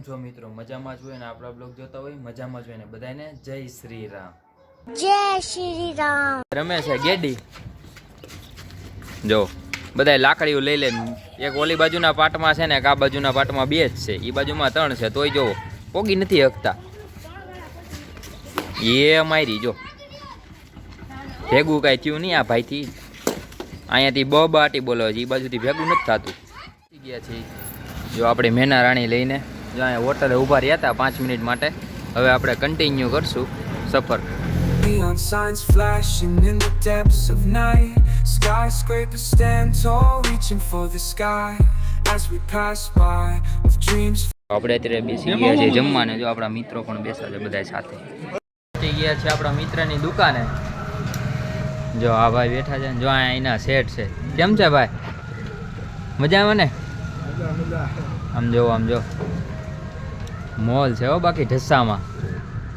કેમ છો મિત્રો? મજામાં જ હોય ને આપણા બ્લોગ જોતા હોય? મજામાં જ હોય ને? બધાને જય શ્રી રામ જય શ્રી રામ રમે છે ગેડી? જો બધા લાકડીઓ લઈ લે એક ઓલી બાજુના પાટમાં છે ને એક આ બાજુના પાટમાં બે જ છે. એ બાજુમાં ત્રણ છે તોય જો પોગી નથી હકતા. એ મારી જો. ભેગું કાંઈ થયું નહીં આ ભાઈથી. અહીંયાથી બ બાટી બોલો છે એ બાજુથી ભેગું નથી થતું. ગયા છે. જો આપણે મેના રાણી લઈને જો અહીંયા હોટલે ઊભા રહ્યા હતા પાંચ મિનિટ માટે હવે આપણે કન્ટિન્યુ કરશું સફર. Neon signs flashing in the depths of night. Skyscrapers stand tall, reaching for the sky. As we pass by, with dreams આપણે અત્યારે બેસી ગયા છે જમવાને. જો આપણા મિત્રો પણ બેસા છે બધા સાથે. પહોંચી ગયા છે આપણા મિત્રની દુકાને. જો આ ભાઈ બેઠા છે ને જો આ એના સેટ છે. કેમ છે ભાઈ? મજામાં ને? આમ જો આમ જો મોલ છે હો બાકી ઢસ્સામાં.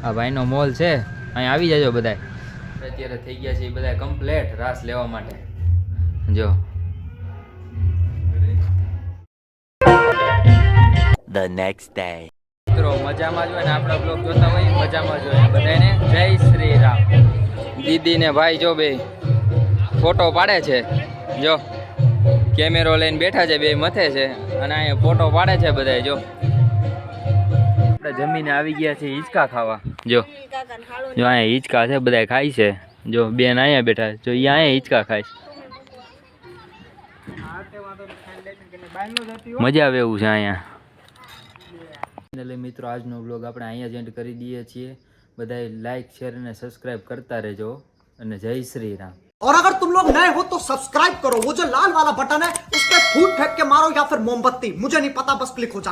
આ ભાઈનો મોલ છે. અહીંયા આવી જજો બધા અત્યારે થઈ ગયા છે એ બધા કમ્પ્લેટ રાસ લેવા માટે. જો. The next day. મિત્રો મજામાં જ હોય ને આપણા બ્લોગ જોતા હોય મજામાં જ હોય. બધાને જય શ્રી રામ. દીદી ને ભાઈ જો બે ફોટો પાડે છે. જો. કેમેરો લઈને બેઠા છે બે મથે છે. અને અહીંયા ફોટો પાડે છે બધા જો. આપણે જમીને આવી ગયા છે હિંચકા ખાવા જો જો અહીંયા હિંચકા છે બધા ખાય છે જો બેન અહીંયા બેઠા છે. જો એ અહીંયા હિંચકા ખાય છે મજા આવે એવું છે અહીંયા એટલે મિત્રો આજનો વ્લોગ આપણે અહીંયા જ એન્ડ કરી દઈએ છીએ બધાએ લાઈક શેર અને સબસ્ક્રાઇબ કરતા રહેજો અને જય શ્રી રામ और अगर तुम लोग नए हो तो सब्सक्राइब करो वो जो लाल वाला बटन है उस पर फूट फेंक के मारो या फिर मोमबत्ती मुझे नहीं पता बस क्लिक हो जाना